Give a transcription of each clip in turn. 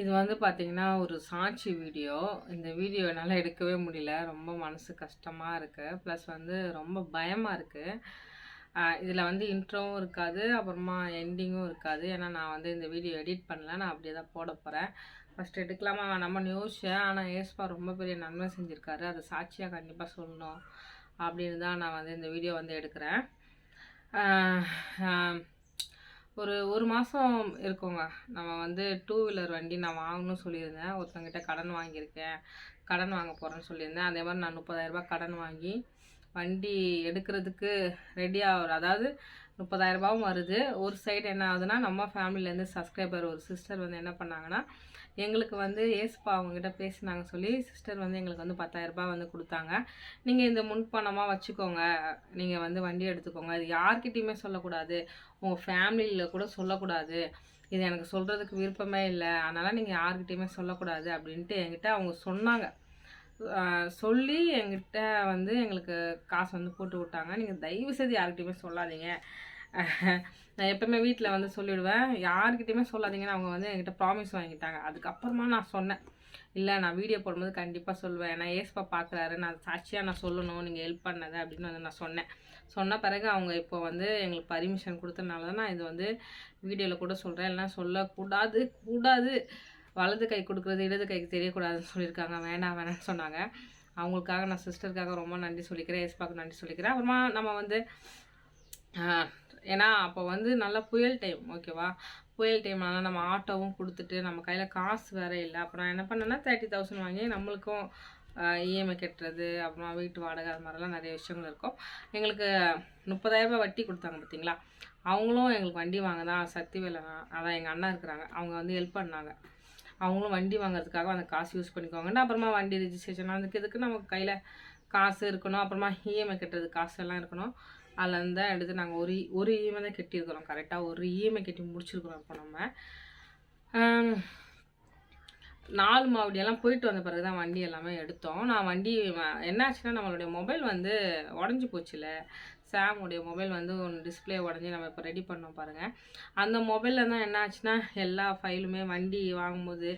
இது வந்து பார்த்தீங்கன்னா, ஒரு சாட்சி வீடியோ. இந்த வீடியோ என்னால் எடுக்கவே முடியல. ரொம்ப மனசு கஷ்டமாக இருக்குது ப்ளஸ் வந்து ரொம்ப பயமாக இருக்குது இதில் வந்து இன்ட்ரோவும் இருக்காது. அப்புறமா எண்டிங்கும் இருக்காது. ஏன்னா, நான் வந்து இந்த வீடியோ எடிட் பண்ணல. நான் அப்படியே தான் போட போகிறேன் ஃபஸ்ட் எடுக்கலாமா நம்ம யோசிச்சேன். ஆனால் ஏஸ்பா ரொம்ப பெரிய நன்மை செஞ்சுருக்காரு அதை சாட்சியாக கண்டிப்பாக சொல்லணும். அப்படின்னு தான் நான் வந்து இந்த வீடியோ வந்து எடுக்கிறேன். ஒரு ஒரு மாதம் இருக்குங்க. நம்ம வந்து டூ வீலர் வண்டி நான் வாங்கணும்னு சொல்லியிருந்தேன். ஒருத்தங்கிட்ட கடன் வாங்கியிருக்கேன். கடன் வாங்க போகிறேன்னு சொல்லியிருந்தேன். அதே மாதிரி நான் முப்பதாயிரரூபா கடன் வாங்கி, வண்டி எடுக்கிறதுக்கு ரெடி அதாவது முப்பதாயிரரூபாவும் வருது. ஒரு சைடு என்ன ஆகுதுன்னா, நம்ம ஃபேமிலியிலேருந்து சப்ஸ்கிரைபர் ஒரு சிஸ்டர் வந்து என்ன பண்ணாங்கன்னா, எங்களுக்கு வந்து ஏசுப்பா அவங்ககிட்ட பேசினாங்க சொல்லி, சிஸ்டர் வந்து எங்களுக்கு வந்து பத்தாயிரரூபா வந்து கொடுத்தாங்க நீங்கள் இந்த முன்பணமாக வச்சுக்கோங்க. நீங்கள் வந்து வண்டி எடுத்துக்கோங்க. இது யார்கிட்டையுமே சொல்லக்கூடாது. உங்கள் ஃபேமிலியில் கூட சொல்லக்கூடாது. இது எனக்கு சொல்கிறதுக்கு விருப்பமே இல்லை அதனால் நீங்கள் யார்கிட்டையுமே சொல்லக்கூடாது அப்படின்ட்டு என்கிட்ட அவங்க சொன்னாங்க. சொல்லி என்கிட்ட வந்து எங்களுக்கு காசு வந்து போட்டு விட்டாங்க. நீங்கள் தயவு செய்து யார்கிட்டையுமே சொல்லாதீங்க. நான் எப்பவுமே வீட்டில் வந்து சொல்லிடுவேன். யார்கிட்டயுமே சொல்லாதீங்கன்னு அவங்க வந்து என்கிட்ட ப்ராமிஸ் வாங்கிட்டாங்க. அதுக்கப்புறமா நான் சொன்னேன். இல்லை நான் வீடியோ போடும்போது கண்டிப்பாக சொல்லுவேன். ஏன்னா ஏசப்பா பார்க்குறாரு. நான் சாட்சியாக நான் சொல்லணும். நீங்கள் ஹெல்ப் பண்ணதை அப்படின்னு வந்து நான் சொன்னேன். சொன்ன பிறகு அவங்க இப்போ வந்து எங்களுக்கு பர்மிஷன் கொடுத்ததுனால தான் நான் இது வந்து வீடியோவில் கூட சொல்கிறேன் இல்லைனா சொல்லக்கூடாது கூடாது. வலது கை கொடுக்குறது இடது கைக்கு தெரியக்கூடாதுன்னு சொல்லியிருக்காங்க. வேணாம் வேணாம்னு சொன்னாங்க. அவங்களுக்காக நான் சிஸ்டருக்காக ரொம்ப நன்றி சொல்லிக்கிறேன். ஏசப்பாவுக்கு நன்றி சொல்லிக்கிறேன். அப்புறமா நம்ம வந்து ஏன்னா, அப்போ வந்து நல்ல புயல் டைம் ஓகேவா? புயல் டைம்னால நம்ம ஆட்டோவும் கொடுத்துட்டு நம்ம கையில் காசு வேறு இல்லை அப்போ நான் என்ன பண்ணேன்னா, 30,000 வாங்கி நம்மளுக்கும் இஎம்ஐ கட்டுறது, அப்புறமா வீட்டு வாடகை அது மாதிரிலாம் நிறைய விஷயங்கள் இருக்கும். எங்களுக்கு முப்பதாயிரரூபா வட்டி கொடுத்தாங்க பார்த்தீங்களா? அவங்களும் எங்களுக்கு வண்டி வாங்க தான் சக்திவேல் அண்ணா அதான் எங்கள் அண்ணா இருக்கிறாங்க. அவங்க வந்து ஹெல்ப் பண்ணாங்க. அவங்களும் வண்டி வாங்குறதுக்காக அந்த காசு யூஸ் பண்ணிக்கோங்கன்னு, அப்புறமா வண்டி ரிஜிஸ்ட்ரேஷன் அதுக்கு இதுக்கு நமக்கு கையில் காசு இருக்கணும். அப்புறமா இஎம்ஐ கட்டுறது காசு எல்லாம் இருக்கணும். அதுலேருந்து தான் எடுத்து நாங்கள் ஒரு ஒரு இஎம்ஐ தான் கட்டியிருக்கிறோம். கரெக்டாக ஒரு இஎம்ஐ கட்டி முடிச்சிருக்கிறோம் இப்போ நம்ம. நாலு மாவடியெல்லாம் போயிட்டு வந்த பிறகு தான் வண்டி எல்லாமே எடுத்தோம். நான் வண்டி என்னாச்சுன்னா நம்மளுடைய மொபைல் வந்து உடஞ்சி போச்சுல்ல. சாமுடைய மொபைல் வந்து ஒன்று டிஸ்ப்ளே உடஞ்சி நம்ம இப்போ ரெடி பண்ணோம் பாருங்கள் அந்த மொபைலில் தான் என்ன ஆச்சுன்னா, எல்லா ஃபைலுமே வண்டி வாங்கும்போது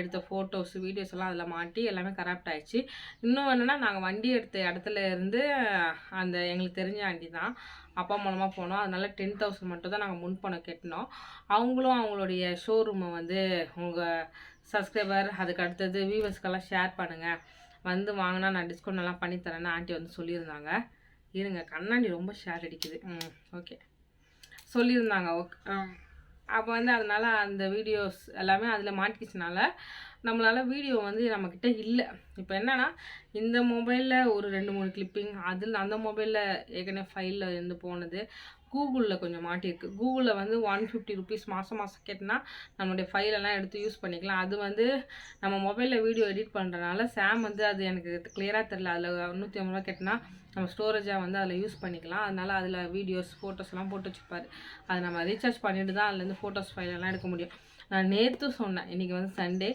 எடுத்த ஃபோட்டோஸ், வீடியோஸ் எல்லாம் அதில் மாட்டி எல்லாமே கரப்ட் ஆயிடுச்சு. இன்னும் என்னன்னா, நாங்கள் வண்டி எடுத்த இடத்துல இருந்து அந்த எங்களுக்கு தெரிஞ்ச ஆண்டி தான். அப்பா மூலமாக போனோம். அதனால 10,000 மட்டும் தான் நாங்கள் முன்பணம் கட்டினோம். அவங்களும் அவங்களுடைய ஷோரூமை வந்து உங்கள் சப்ஸ்கிரைபர் அதுக்கு அடுத்தது வியூவர்ஸ்க்கெல்லாம் ஷேர் பண்ணுங்கள் வந்து வாங்கினா நான் டிஸ்கவுண்ட் எல்லாம் பண்ணித்தரேன்னு ஆண்டி வந்து சொல்லியிருந்தாங்க. இருங்க கண்ணாண்டி ரொம்ப ஷேர் அடிக்குது. ம் ஓகே. சொல்லியிருந்தாங்க. ஓகே அப்போ வந்து அதனால் அந்த வீடியோஸ் எல்லாமே அதில் மாட்டிக்கிச்சனால, நம்மளால் வீடியோ வந்து நம்மக்கிட்ட இல்லை இப்போ என்னன்னா, இந்த மொபைலில் ஒரு 2, 3 கிளிப்பிங் அதில் அந்த மொபைலில் ஏற்கனவே ஃபைலில் இருந்து போனது. கூகுளில் கொஞ்சம் மாட்டியிருக்கு. கூகுளில் வந்து ஒன் ஃபிஃப்டி ருபீஸ் மாதம் மாதம் கேட்டினா நம்மளுடைய ஃபைலெல்லாம் எடுத்து யூஸ் பண்ணிக்கலாம். அது வந்து நம்ம மொபைலில் வீடியோ எடிட் பண்ணுறனால சாம் வந்து அது எனக்கு கிளியரா தெரியல. அதில ரூ. 150 கட்டினா, நம்ம ஸ்டோரேஜாக வந்து அதில் யூஸ் பண்ணிக்கலாம். அதனால் அதில் வீடியோஸ், ஃபோட்டோஸ்லாம் போட்டு வச்சுப்பார் அது நம்ம ரீசார்ஜ் பண்ணிவிட்டு தான் அதுலேருந்து ஃபோட்டோஸ், ஃபைலெல்லாம் எடுக்க முடியும். நான் நேற்று சொன்னேன். இன்னைக்கு வந்து சண்டே.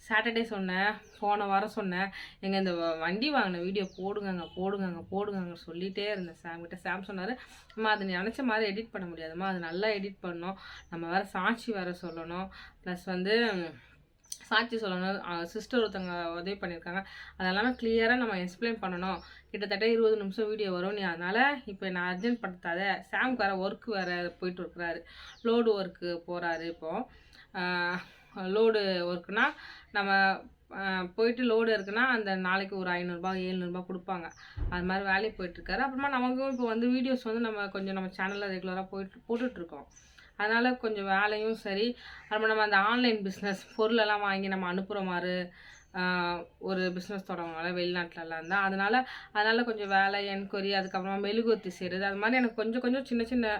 சாட்டர்டே சொன்னேன். போன வாரம் சொன்னேன். எங்கள் இந்த வ வண்டி வாங்கின வீடியோ போடுங்கங்க, போடுங்கங்க, போடுங்கங்க சொல்லிகிட்டே இருந்தேன் சாம்கிட்ட. சாம் சொன்னார் அம்மா அது நினச்ச மாதிரி எடிட் பண்ண முடியாதும்மா. அது நல்லா எடிட் பண்ணோம் நம்ம வேறு சாட்சி வேற சொல்லணும். ப்ளஸ் வந்து சாட்சி சொல்லணும். சிஸ்டர் ஒருத்தவங்க உதவி பண்ணியிருக்காங்க. அதெல்லாமே கிளியராக நம்ம எக்ஸ்ப்ளைன் பண்ணணும். கிட்டத்தட்ட 20 நிமிஷம் வீடியோ வரும். நீ அதனால இப்போ நான் அர்ஜென்ட் படுத்தாத. சாம்க்கு வேறு ஒர்க்கு வேறு போயிட்டு இருக்கிறாரு. லோடு ஒர்க்கு போகிறாரு இப்போ. லோடு ஒர்க்னா, நம்ம போயிட்டு லோடு இருக்குன்னா, அந்த நாளைக்கு ஒரு ஐநூறுரூபா 500 ரூ. 700 குடுப்பாங்க. அது மாதிரி வேலைக்கு போயிட்டுருக்காரு. அப்புறமா நமக்கும் இப்போ வந்து வீடியோஸ் வந்து நம்ம கொஞ்சம் நம்ம சேனலில் ரெகுலராக போயிட்டு போட்டுட்ருக்கோம். அதனால் கொஞ்சம் வேலையும் சரி, அப்புறமா நம்ம அந்த ஆன்லைன் பிஸ்னஸ் பொருளெல்லாம் வாங்கி நம்ம அனுப்புகிற மாதிரி ஒரு பிஸ்னஸ் தொடங்கினால வெளிநாட்டிலலாம் இருந்தால் அதனால் அதனால் கொஞ்சம் வேலை, என்கொரி அதுக்கப்புறமா மெழுகுவர்த்தி செய்கிறது அது மாதிரி எனக்கு கொஞ்சம் கொஞ்சம் சின்ன சின்ன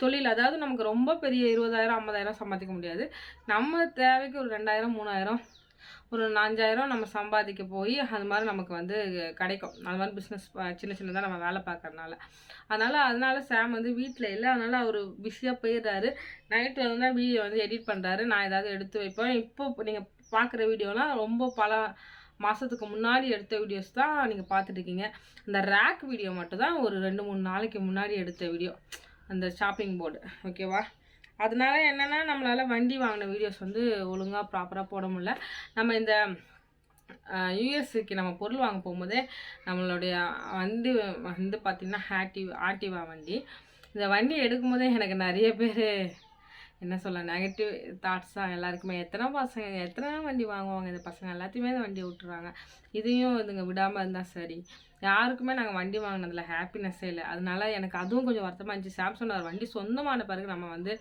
தொழில் அதாவது நமக்கு ரொம்ப பெரிய 20,000, 50,000 சம்பாதிக்க முடியாது. நம்ம தேவைக்கு ஒரு 2,000, 3,000 ஒரு 5,000 நம்ம சம்பாதிக்க போய், அது மாதிரி நமக்கு வந்து கிடைக்கும். அது மாதிரி பிஸ்னஸ் சின்ன சின்னதாக நம்ம வேலை பார்க்கறனால. அதனால் அதனால் சாம் வந்து வீட்டில் இல்லை அதனால் அவர் பிஸியாக போயிடுறாரு. நைட்டு வந்து தான் வீடியோ வந்து எடிட் பண்ணுறாரு நான் ஏதாவது எடுத்து வைப்பேன். இப்போ நீங்கள் பார்க்குற வீடியோலாம் ரொம்ப பல மாதத்துக்கு முன்னாடி எடுத்த வீடியோஸ் தான் நீங்கள் பார்த்துட்ருக்கீங்க அந்த இந்த ரேக் வீடியோ மட்டும் தான் ஒரு 2, 3 நாளைக்கு முன்னாடி எடுத்த வீடியோ. அந்த ஷாப்பிங் போர்டு ஓகேவா? அதனால என்னென்னா நம்மளால் வண்டி வாங்கின வீடியோஸ் வந்து ஒழுங்காக ப்ராப்பராக போட முடில நம்ம இந்த யூஎஸ்சிக்கு நம்ம பொருள் வாங்க போகும்போதே நம்மளுடைய வண்டி வந்து பார்த்திங்கன்னா ஆக்டிவ் ஆக்டிவா வண்டி இந்த வண்டி எடுக்கும் போதே எனக்கு நிறைய பேர் என்ன சொல்ல நெகட்டிவ் தாட்ஸ் தான் எல்லாருக்குமே. எத்தனை பசங்க எத்தனை வண்டி வாங்குவாங்க? இந்த பசங்க எல்லாத்தையுமே இந்த வண்டி விட்டுருவாங்க. இதையும் இதுங்க விடாமல் இருந்தால் சரி. யாருக்குமே நாங்கள் வண்டி வாங்கினதில் ஹாப்பினஸ்ஸே இல்லை. அதனால எனக்கு அதுவும் கொஞ்சம் வருத்தமாக இருந்துச்சு. சாம்சங் ஒரு வண்டி சொந்தமான பிறகு நம்ம வந்து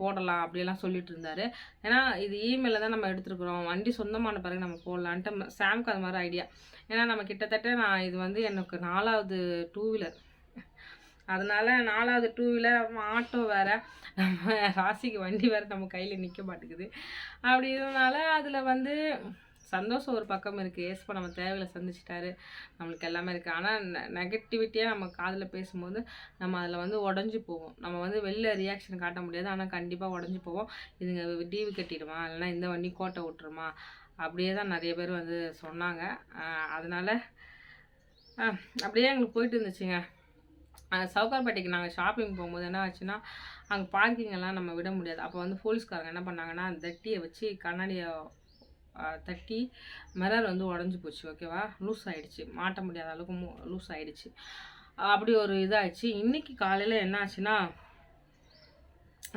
போடலாம். அப்படியெல்லாம் சொல்லிட்டு இருந்தார். ஏன்னா இது இமெயிலில் தான் நம்ம எடுத்துருக்குறோம். வண்டி சொந்தமான பிறகு நம்ம போடலான்ட்டு சாம்க்கு அது மாதிரி ஐடியா ஏன்னா நம்ம கிட்டத்தட்ட நான் இது வந்து எனக்கு நாலாவது டூ வீலர் அதனால நாலாவது டூ வீலர் ஆட்டோ வேறு. நம்ம ராசிக்கு வண்டி வேறு நம்ம கையில் நிற்க மாட்டேங்குது. அப்படி இருந்தனால அதில் வந்து சந்தோஷம் ஒரு பக்கம் இருக்குது ஏஸ்பா நம்ம தேவையில சந்திச்சிட்டாரு. நம்மளுக்கு எல்லாமே இருக்குது ஆனால் நெகட்டிவிட்டியாக நம்ம காதில் பேசும்போது நம்ம அதில் வந்து உடஞ்சி போவோம். நம்ம வந்து வெளில ரியாக்ஷன் காட்ட முடியாது. ஆனால் கண்டிப்பாக உடஞ்சி போவோம். இதுங்க டிவி கட்டிடுமா? இல்லைனா இந்த வண்டி கோட்டை விட்டுருமா அப்படியே தான் நிறைய பேர் வந்து சொன்னாங்க. அதனால் அப்படியே எங்களுக்கு போயிட்டு இருந்துச்சுங்க. சவுகார்பேட்டைக்கு நாங்கள் ஷாப்பிங் போகும்போது என்ன ஆச்சுன்னா அங்கே பார்க்கிங்கெல்லாம் நம்ம விட முடியாது. அப்போ வந்து போலீஸ்காரங்க என்ன பண்ணாங்கன்னா அந்த தட்டியை வச்சு கண்ணாடியை தட்டி மிரர் வந்து உடஞ்சி போச்சு ஓகேவா லூஸ் ஆகிடுச்சு மாட்ட முடியாத அளவுக்கு லூஸ் ஆகிடுச்சு அப்படி ஒரு இதாகிடுச்சு இன்றைக்கி காலையில் என்ன ஆச்சுன்னா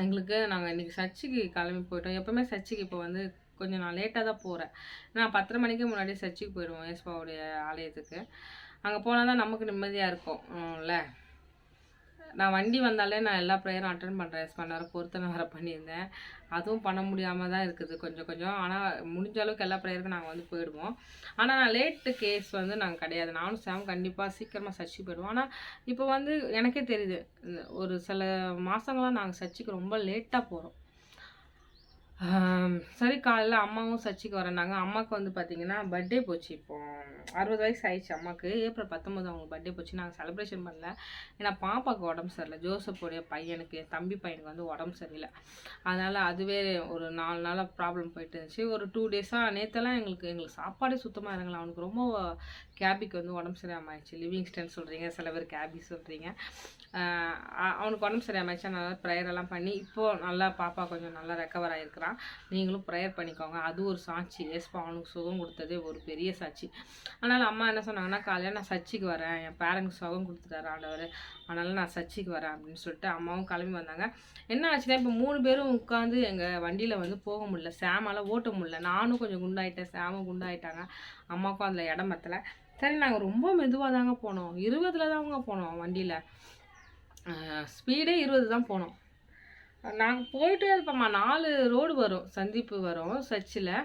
எங்களுக்கு நாங்கள் இன்றைக்கி சர்ச்சுக்கு கிளம்பி போயிட்டோம். எப்போவுமே சர்ச்சுக்கு இப்போ வந்து கொஞ்சம் நான் லேட்டாக தான் போகிறேன் நான் பத்தரை மணிக்கு முன்னாடியே சர்ச்சுக்கு போயிடுவோம் ஏஸ்பாவுடைய ஆலயத்துக்கு. அங்கே போனால் தான் நமக்கு நிம்மதியாக இருக்கும்ல நான் வண்டி வந்தாலே நான் எல்லா ப்ரேயரும் அட்டன் பண்ணுறேன் எஸ் பண்ண பொறுத்தனை வர பண்ணியிருந்தேன். அதுவும் பண்ண முடியாமல் தான் இருக்குது கொஞ்சம் கொஞ்சம். ஆனால் முடிஞ்ச அளவுக்கு எல்லா ப்ரேயருக்கும் நாங்கள் வந்து போயிடுவோம். ஆனால் நான் லேட்டு கேஸ் வந்து நாங்கள் கிடையாது. நானும் சாம் கண்டிப்பாக சீக்கிரமாக சர்ச்சுக்கு போயிடுவோம். ஆனால் இப்போ வந்து எனக்கே தெரியுது. ஒரு சில மாதங்களாக நாங்கள் சர்ச்சுக்கு ரொம்ப லேட்டாக போகிறோம் சரி காலையில் அம்மாவும் சர்ச்சுக்கு வரேன்னாங்க அம்மாவுக்கு வந்து பார்த்தீங்கன்னா பர்த்டே போச்சு இப்போ. அறுபது வயசு ஆயிடுச்சு அம்மாவுக்கு ஏப்ரல் பத்தொம்போது அவங்க பர்த்டே போச்சு. நாங்கள் செலிப்ரேஷன் பண்ணல. ஏன்னா பாப்பாவுக்கு உடம்பு சரியில்லை. ஜோசப்போடைய பையனுக்கு என் தம்பி பையனுக்கு வந்து உடம்பு சரியில்லை. அதனால் அதுவே ஒரு நாலு நாளாக ப்ராப்ளம் போயிட்டு இருந்துச்சு. ஒரு டூ டேஸாக நேற்றெல்லாம் எங்களுக்கு எங்களுக்கு சாப்பாடே சுத்தமாக இறங்கல. அவனுக்கு ரொம்ப கேபிக்கு வந்து உடம்பு சரியாமல் ஆயிடுச்சு. லிவிங்ஸ்டன் சொல்கிறீங்க சில பேர் கேபி சொல்கிறீங்க அவனுக்கு உடம்பு சரியாமச்சா நல்லா ப்ரேயரெல்லாம் பண்ணி இப்போது நல்லா பாப்பா கொஞ்சம் நல்லா ரெக்கவர் ஆகிருக்கிறான் நீங்களும் ப்ரேயர் பண்ணிக்கோங்க. அது ஒரு சாட்சி. ஏஸ்பா அவனுக்கு சுகம் கொடுத்ததே ஒரு பெரிய சாட்சி. அதனால் அம்மா என்ன சொன்னாங்கன்னா காலையில் நான் சர்ச்சுக்கு வரேன். என் பேரண்ட்ஸ் சுகம் கொடுத்துட்டாரு ஆண்டவர். அதனால் நான் சச்சிக்கு வரேன். அப்படின்னு சொல்லிட்டு அம்மாவும் கிளம்பி வந்தாங்க. என்ன ஆச்சுன்னா இப்போ மூணு பேரும் உட்காந்து எங்கள் வண்டியில் வந்து போக முடியல. சேமால் ஓட்ட முடியல. நானும் கொஞ்சம் குண்டாயிட்டேன். சேமும் குண்டாயிட்டாங்க. அம்மாவுக்கும் அதில் இடம் பத்தலை. சரி நாங்கள் ரொம்ப மெதுவாக தாங்க போனோம். இருபதில் தாங்க போனோம் வண்டியில். ஸ்பீடே இருபது தான் போனோம். நாங்கள் போயிட்டே இருப்போம்மா நாலு ரோடு வரும் சந்திப்பு வரும் சர்ச்சில்.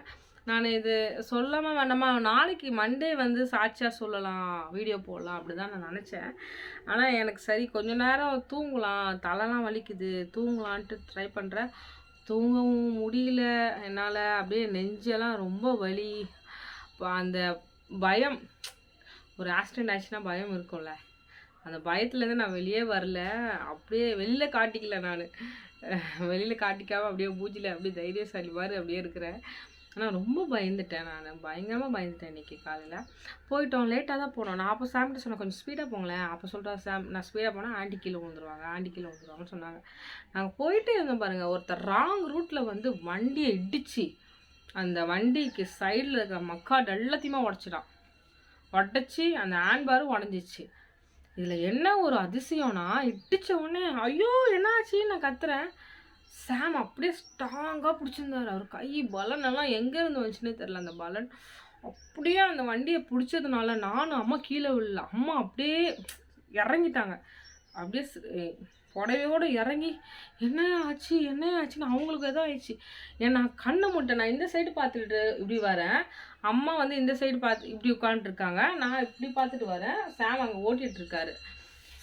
நான் இது சொல்லாமல் வேண்டாமா நாளைக்கு மண்டே வந்து சாட்சியாக சொல்லலாம் வீடியோ போடலாம் அப்படி தான் நான் நினச்சேன். ஆனால் எனக்கு சரி கொஞ்ச நேரம் தூங்கலாம் தலைலாம் வலிக்குது தூங்கலான்ட்டு ட்ரை பண்ணுறேன் தூங்கவும் முடியல என்னால் அப்படியே நெஞ்செல்லாம் ரொம்ப வலி. அந்த பயம் ஒரு ஆக்சிடெண்ட் ஆச்சுன்னா பயம் இருக்கும்ல. அந்த பயத்துலேருந்து நான் வெளியே வரல. அப்படியே வெளியில் காட்டிக்கல நான். வெளியில் காட்டிக்காமல் அப்படியே பூஜியில் அப்படியே தைரியசாலி மாதிரி அப்படியே இருக்கிறேன். ஆனால் ரொம்ப பயந்துட்டேன் நான். பயங்கரமாக பயந்துட்டேன் இன்றைக்கி காலையில். போயிட்டோம். லேட்டாக தான் போனோம். நான் அப்போ சாம்கிட்ட சொன்னேன் கொஞ்சம் ஸ்பீடாக போங்களேன். அப்போ சொல்கிறா சாம் நான் ஸ்பீடாக போனால் ஆண்டி கீழே விழுந்துருவாங்க ஆண்டி கீழே விழுந்துருவாங்கன்னு சொன்னாங்க. நாங்கள் போயிட்டே இருந்தோம் பாருங்கள் ஒருத்தர் ராங் ரூட்டில் வந்து வண்டியை இடித்து அந்த வண்டிக்கு சைடில் இருக்கிற மக்காடு எல்லாத்தையுமே உடச்சிடான் உடச்சி அந்த ஹேண்ட்பாரும் உடஞ்சிச்சு. இதில் என்ன ஒரு அதிசயம்னா இடிச்ச உடனே ஐயோ என்னாச்சு நான் கத்துறேன். சாம் அப்படியே ஸ்ட்ராங்காக பிடிச்சிருந்தாரு. அவர் கை பலன் எல்லாம் எங்கேருந்து வந்துச்சுன்னே தெரில அந்த பலன் அப்படியே அந்த வண்டியை பிடிச்சதுனால நானும் அம்மா கீழே விழல. அம்மா அப்படியே இறங்கிட்டாங்க. அப்படியே புடவையோடு இறங்கி என்ன ஆச்சு? என்ன ஆச்சுன்னு அவங்களுக்கு எதோ ஆயிடுச்சு. ஏன்னா கண்ணை முட்டை நான் இந்த சைடு பார்த்துட்டு இப்படி வரேன். அம்மா வந்து இந்த சைடு பார்த்து இப்படி உட்காந்துருக்காங்க நான் இப்படி பார்த்துட்டு வரேன். சாம் அங்கே ஓட்டிகிட்ருக்காரு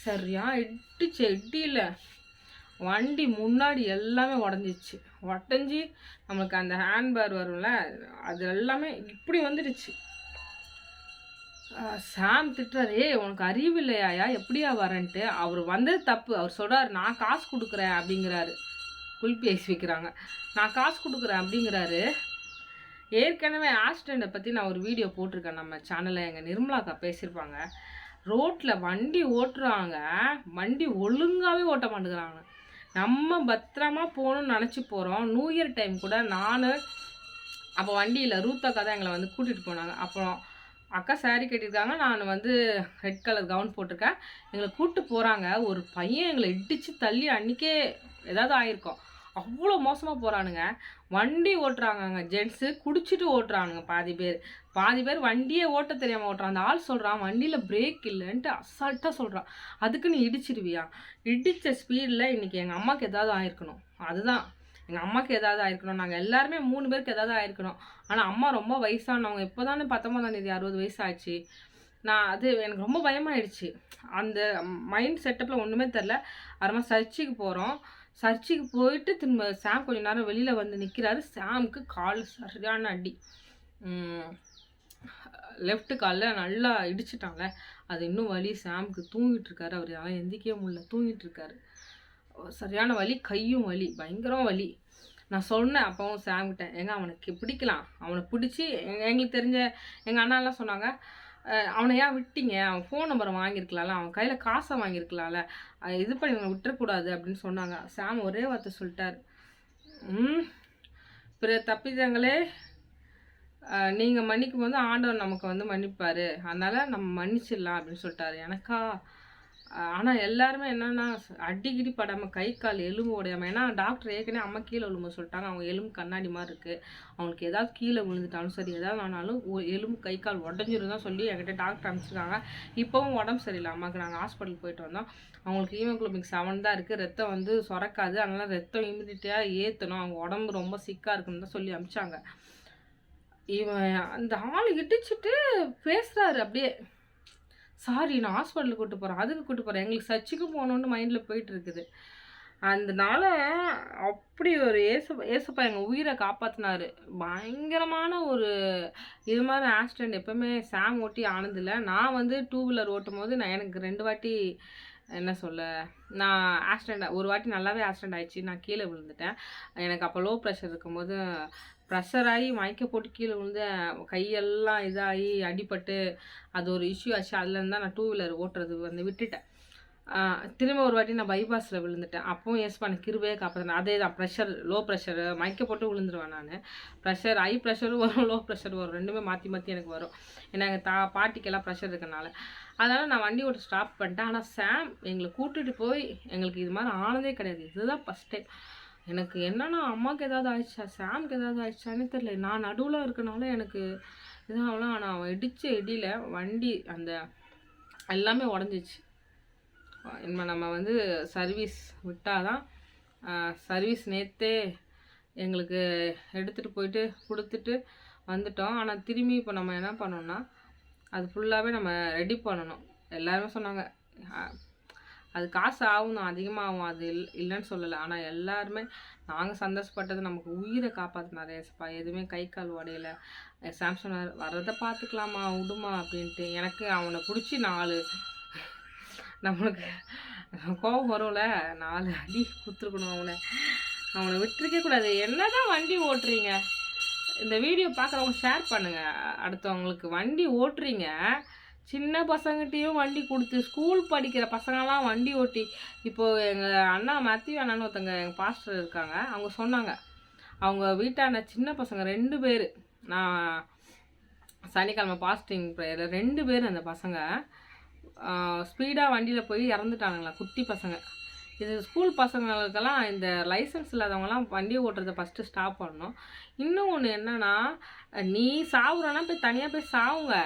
சரியா இடிச்சு இடியில். வண்டி முன்னாடி எல்லாமே உடஞ்சிச்சு உடஞ்சி நம்மளுக்கு அந்த ஹேண்ட்பேர் வரும்ல அது எல்லாமே இப்படி வந்துடுச்சு. சாம் திட்டுறாரு உனக்கு அறிவு இல்லையாயா? எப்படியா வரேன்ட்டு? அவர் வந்தது தப்பு. அவர் சொல்கிறாரு நான் காசு கொடுக்குறேன் அப்படிங்கிறாரு. குல்பி ஐஸ் வைக்கிறாங்க. நான் காசு கொடுக்குறேன் அப்படிங்கிறாரு. ஏற்கனவே ஆக்சிடெண்ட்டை பற்றி நான் ஒரு வீடியோ போட்டிருக்கேன். நம்ம சேனலில் எங்கள் நிர்மலாக்கா பேசியிருப்பாங்க. ரோட்டில் வண்டி ஓட்டுறாங்க. வண்டி ஒழுங்காகவே ஓட்ட மாட்டேங்கிறாங்க. நம்ம பத்திரமா போகணும்னு நினச்சி போகிறோம் நியூ இயர் டைம் கூட நான் அப்போ வண்டியில் ரூத்தக்கா தான் எங்களை வந்து கூட்டிகிட்டு போனாங்க. அப்புறம் அக்கா saree கட்டியிருக்காங்க. நான் வந்து ரெட் கலர் கவுன் போட்டிருக்கேன். எங்களை கூப்பிட்டு போகிறாங்க ஒரு பையன் எங்களை இடித்து தள்ளி அன்றைக்கே ஏதாவது ஆயிருக்கோம். அவ்வளோ மோசமாக போகிறானுங்க வண்டி ஓட்டுறாங்கங்க. ஜென்ஸு குடிச்சிட்டு ஓட்டுறானுங்க பாதி பேர். பாதி பேர் வண்டியே ஓட்ட தெரியாமல் ஓட்டுறான். அந்த ஆள் சொல்கிறான் வண்டியில் பிரேக் இல்லைன்ட்டு அசால்ட்டாக சொல்கிறான் அதுக்கு நீ இடிச்சிடுவியா இடித்த ஸ்பீடில் இன்றைக்கி எங்கள் அம்மாவுக்கு ஏதாவது ஆயிருக்கணும். அதுதான். எங்கள் அம்மாவுக்கு ஏதாவது ஆயிருக்கணும். நாங்கள் எல்லாருமே மூணு பேருக்கு ஏதாவது ஆயிருக்கணும். ஆனால் அம்மா ரொம்ப வயசானவங்க. இப்போ தானே பத்தொன்பதாம் தேதி அறுபது வயசு ஆச்சு நான் அது எனக்கு ரொம்ப பயமாயிடுச்சு. அந்த மைண்ட் செட்டப்பில் ஒன்றுமே தெரில அப்புறமா சர்ச்சுக்கு போகிறோம் சர்ச்சுக்கு போயிட்டு திரும்ப சாம் கொஞ்ச நேரம் வெளியில் வந்து நிற்கிறாரு சாமுக்கு கால் சரியான அடி. லெஃப்ட் காலில் நல்லா இடிச்சிட்டாங்க. அது இன்னும் வலி. சாமுக்கு தூங்கிட்டு இருக்காரு. அவர் யாரும் எந்திக்கவே முடியல. தூங்கிட்டு இருக்காரு. சரியான வலி. கையும் வலி. பயங்கரம் வலி. நான் சொன்னேன். அப்பவும் சாம்கிட்ட ஏங்க அவனுக்கு பிடிக்கலாம். அவனை பிடிச்சி எங்களுக்கு தெரிஞ்ச எங்கள் அண்ணாலாம் சொன்னாங்க. அவனை ஏன் விட்டீங்க? அவன் ஃபோன் நம்பரை வாங்கியிருக்கலாம்ல. அவன் கையில் காசை வாங்கியிருக்கலாம்ல. இது பண்ணி இவனை விட்டுறக்கூடாது அப்படின்னு சொன்னாங்க. சாம் ஒரே வார்த்தை சொல்லிட்டார். ம் பிற தப்பிதங்களே நீங்கள் மன்னிக்கும் போது ஆண்டவர் நமக்கு வந்து மன்னிப்பார். அதனால் நம்ம மன்னிச்சிடலாம் அப்படின்னு சொல்லிட்டாரு. எனக்கா ஆனால் எல்லாருமே என்னென்னா அடிக்கடி படாமல் கை கால் எலும்பு உடையாமல் ஏன்னா டாக்டர் ஏற்கனவே அம்மா கீழே விழும்ப சொல்லிட்டாங்க அவங்க எலும்பு கண்ணாடி மாதிரி இருக்குது அவங்களுக்கு ஏதாவது கீழே விழுந்துட்டாலும் சரி ஏதாவது ஆனாலும் எலும்பு கை கால் உடஞ்சிரும் தான் சொல்லி என்கிட்ட டாக்டர் அனுப்பிச்சிருக்காங்க. இப்போவும் உடம்பு சரியில்லை. அம்மாவுக்கு நாங்கள் ஹாஸ்பிட்டல் போயிட்டு வந்தோம். அவங்களுக்கு ஹீமோகுளோபின் செவன் தான் இருக்குது ரத்தம் வந்து சுரக்காது. அதனால் ரத்தம் இமிடியட்டாக ஏற்றணும் அவங்க உடம்பு ரொம்ப சிக்காக இருக்குன்னு தான் சொல்லி அனுப்பிச்சாங்க. இவன் அந்த ஆள் இடிச்சிட்டு பேசுகிறாரு அப்படியே. சாரி நான் ஹாஸ்பிட்டலுக்கு கூட்டு போகிறேன் அதுக்கு கூட்டு போகிறேன் எங்களுக்கு சர்ச்சுக்கு போகணுன்னு மைண்டில் போயிட்டு இருக்குது அதனால அப்படி ஒரு ஏசு ஏசப்பா எங்கள் உயிரை காப்பாற்றினாரு பயங்கரமான ஒரு இது மாதிரி ஆக்சிடெண்ட் எப்பவுமே சாம் ஓட்டி ஆனதில்லை. நான் வந்து டூ வீலர் ஓட்டும் போது நான் எனக்கு ரெண்டு வாட்டி என்ன சொல்ல நான் ஆக்சிடெண்ட் ஒரு வாட்டி நல்லாவே ஆக்சிடெண்ட் ஆயிடுச்சு. நான் கீழே விழுந்துட்டேன். எனக்கு அப்போ லோ ப்ரெஷர் இருக்கும்போது ப்ரெஷர் ஆகி மயக்க போட்டு கீழே விழுந்து கையெல்லாம் இதாகி அடிபட்டு அது ஒரு இஷ்யூ ஆச்சு. அதுலேருந்து தான் நான் டூ வீலர் ஓட்டுறது வந்து விட்டுட்டேன். திரும்ப ஒரு வாட்டி நான் பைபாஸில் விழுந்துட்டேன். அப்பவும் எஸ் பண்ண கிருபையை காப்பாற்றினேன் அதே தான் ப்ரெஷர் லோ ப்ரெஷர் மயக்க போட்டு விழுந்துருவேன் நான். ப்ரெஷர் ஹை ப்ரெஷரும் வரும் லோ ப்ரெஷர் வரும். ரெண்டுமே மாற்றி மாற்றி எனக்கு வரும். ஏன்னா எங்கள் தா பாட்டிக்கெல்லாம் ப்ரெஷர் இருக்கனால. அதனால் நான் வண்டி ஓட்ட ஸ்டாப் பண்ணிட்டேன். ஆனால் சாம் எங்களை கூட்டிகிட்டு போய் எங்களுக்கு இது மாதிரி ஆனதே கிடையாது. இதுதான் ஃபஸ்ட் டைம் எனக்கு என்னன்னா அம்மாவுக்கு ஏதாவது ஆயிடுச்சா? சாம்க்கு ஏதாவது ஆயிடுச்சான்னு தெரியல. நான் நடுவில் இருக்கனால எனக்கு இதாகலாம். ஆனால் அவன் இடித்த இடியில் வண்டி அந்த எல்லாமே உடஞ்சிச்சு. இனிமேல் நம்ம வந்து சர்வீஸ் விட்டால் தான் சர்வீஸ் நேற்றே எங்களுக்கு எடுத்துகிட்டு போயிட்டு கொடுத்துட்டு வந்துட்டோம். ஆனால் திரும்பி இப்போ நம்ம என்ன பண்ணோம்னா அது ஃபுல்லாகவே நம்ம ரெடி பண்ணணும். எல்லாருமே சொன்னாங்க அது காசு ஆகும் தான் அதிகமாகும் அது இல் இல்லைன்னு சொல்லலை. ஆனால் எல்லாருமே நாங்கள் சந்தோஷப்பட்டது நமக்கு உயிரை காப்பாற்றினாரு ஏசப்பா. எதுவுமே கை கால் உடையில. சாம்சங் வர்றதை பார்த்துக்கலாமா விடுமா அப்படின்ட்டு. எனக்கு அவனை பிடிச்சி நாலு நம்மளுக்கு கோபம் வரும்ல? நாலு அடி கொடுத்துருக்கணும் அவனை. அவனை விட்டுருக்கே கூடாது. என்னதான் வண்டி ஓட்டுறீங்க? இந்த வீடியோ பார்க்குறவங்க ஷேர் பண்ணுங்க. அடுத்தவங்களுக்கு வண்டி ஓட்டுறீங்க. சின்ன பசங்கிட்டையும் வண்டி கொடுத்து ஸ்கூல் படிக்கிற பசங்களாம் வண்டி ஓட்டி இப்போது எங்கள் அண்ணா மேத்யூ அண்ணான்னு ஒருத்தங்க எங்கள் பாஸ்டர் இருக்காங்க. அவங்க சொன்னாங்க. அவங்க வீட்டான சின்ன பசங்க ரெண்டு பேர். நான் சனிக்கிழமை பாஸ்டிங் ப்ரேயர் ரெண்டு பேர் அந்த பசங்க. ஸ்பீடாக வண்டியில் போய் இறந்துட்டானுங்களா குட்டி பசங்க. இது ஸ்கூல் பசங்களுக்கெல்லாம் இந்த லைசன்ஸ் இல்லாதவங்கலாம் வண்டி ஓட்டுறதை ஃபஸ்ட்டு ஸ்டாப் பண்ணணும். இன்னும் ஒன்று என்னென்னா நீ சாவுறனா போய் தனியாக போய் சாவுங்க.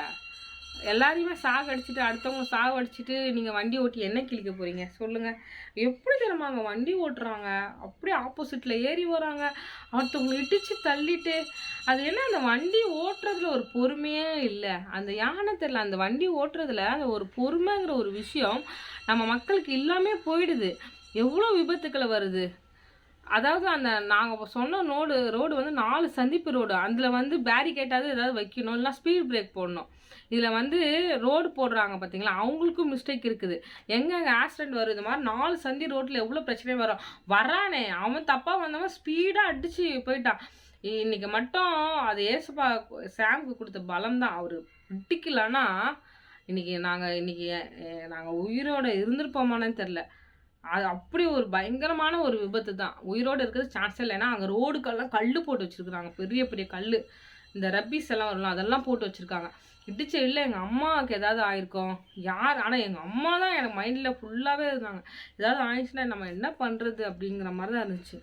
எல்லாரையுமே சாகடிச்சிட்டு அடுத்தவங்க சாகடிச்சிட்டு நீங்கள் வண்டி ஓட்டி என்ன கிழிக்க போகிறீங்க சொல்லுங்கள் எப்படி தெரியுமாங்க வண்டி ஓட்டுறாங்க? அப்படியே ஆப்போசிட்டில் ஏறி வராங்க. அடுத்தவங்களை இடித்து தள்ளிட்டு அது என்ன அந்த வண்டி ஓட்டுறதுல ஒரு பொறுமையே இல்லை. அந்த யானை தெரில அந்த வண்டி ஓட்டுறதுல அந்த ஒரு பொறுமைங்கிற ஒரு விஷயம் நம்ம மக்களுக்கு எல்லாமே போயிடுது. எவ்வளோ விபத்துக்களை வருது. அதாவது அந்த நாங்கள் சொன்ன ரோடு ரோடு வந்து நாலு சந்திப்பு ரோடு. அதில் வந்து பேரிகேட்டாவது ஏதாவது வைக்கணும் இல்லைனா ஸ்பீட் பிரேக் போடணும். இதில் வந்து ரோடு போடுறாங்க பார்த்தீங்களா அவங்களுக்கும் மிஸ்டேக் இருக்குது. எங்கெங்கே ஆக்சிடென்ட் வருது? இது மாதிரி நாலு சந்தி ரோட்டில் எவ்வளோ பிரச்சனை வரும்? வரானே. அவன் தப்பாக வந்தவன் ஸ்பீடாக அடித்து போயிட்டான். இன்னைக்கு மட்டும் அது ஏசப்பா சாம்க்கு கொடுத்த பலம் தான் அவர் பிடிக்கலன்னா இன்றைக்கி நாங்கள் இன்றைக்கி நாங்கள் உயிரோடு இருந்திருப்போமானே தெரில அது அப்படி ஒரு பயங்கரமான ஒரு விபத்து தான் உயிரோடு இருக்கிறது சான்ஸே இல்லை. ஏன்னா அங்கே ரோடுக்கெல்லாம் கல் போட்டு வச்சுருக்குறாங்க. பெரிய பெரிய கல் இந்த ரப்பீஸ் எல்லாம் வரலாம் அதெல்லாம் போட்டு வச்சுருக்காங்க. இடிச்சு இல்லை எங்கள் அம்மாவுக்கு ஏதாவது ஆயிருக்கும். யார் ஆனால் எங்கள் அம்மா தான் எனக்கு மைண்டில் ஃபுல்லாகவே இருந்தாங்க. ஏதாவது ஆயிடுச்சுன்னா நம்ம என்ன பண்ணுறது அப்படிங்கிற மாதிரி தான் இருந்துச்சு.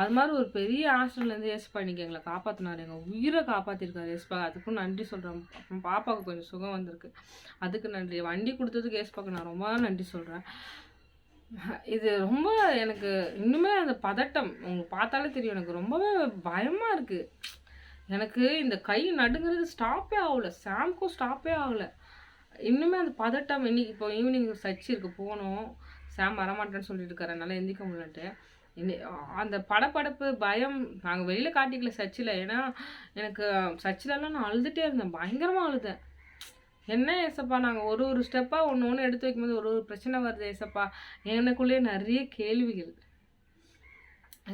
அது மாதிரி ஒரு பெரிய ஹாஸ்டல்லேருந்து ஏஸ்பா இன்னைக்கு எங்களை காப்பாற்றினார் எங்கள் உயிரை காப்பாற்றிருக்காரு ஏசுப்பா அதுக்கும் நன்றி சொல்கிறேன் பாப்பாவுக்கு கொஞ்சம் சுகம் வந்திருக்கு. அதுக்கு நன்றி. வண்டி கொடுத்ததுக்கு ஏஸ்பாக்கு நான் ரொம்ப நன்றி சொல்கிறேன் இது ரொம்ப எனக்கு இன்னுமே அந்த பதட்டம் உங்களுக்கு பார்த்தாலே தெரியும். எனக்கு ரொம்பவே பயமாக இருக்குது எனக்கு இந்த கை நடுங்கிறது ஸ்டாப்பே ஆகல. சாம்க்கும் ஸ்டாப்பே ஆகல. இன்னுமே அந்த பதட்டம் இன்னைக்கு இப்போ ஈவினிங் சர்ச் இருக்கு போகணும். சாம் வரமாட்டேன்னு சொல்லிட்டு இருக்காரு. என்னால் எந்திக்க முடியலன்ட்டு. அந்த படப்படப்பு பயம் நாங்கள் வெளியில் காட்டிக்கல சர்ச்சில் ஏன்னா எனக்கு சர்ச்சிலலாம் நான் அழுதுகிட்டே இருந்தேன். பயங்கரமாக அழுதேன். என்ன ஏசப்பா நாங்கள் ஒரு ஒரு ஸ்டெப்பாக ஒன்று ஒன்று எடுத்து வைக்கும்போது ஒரு ஒரு பிரச்சனை வருது ஏசப்பா. எனக்குள்ளேயே நிறைய கேள்விகள்.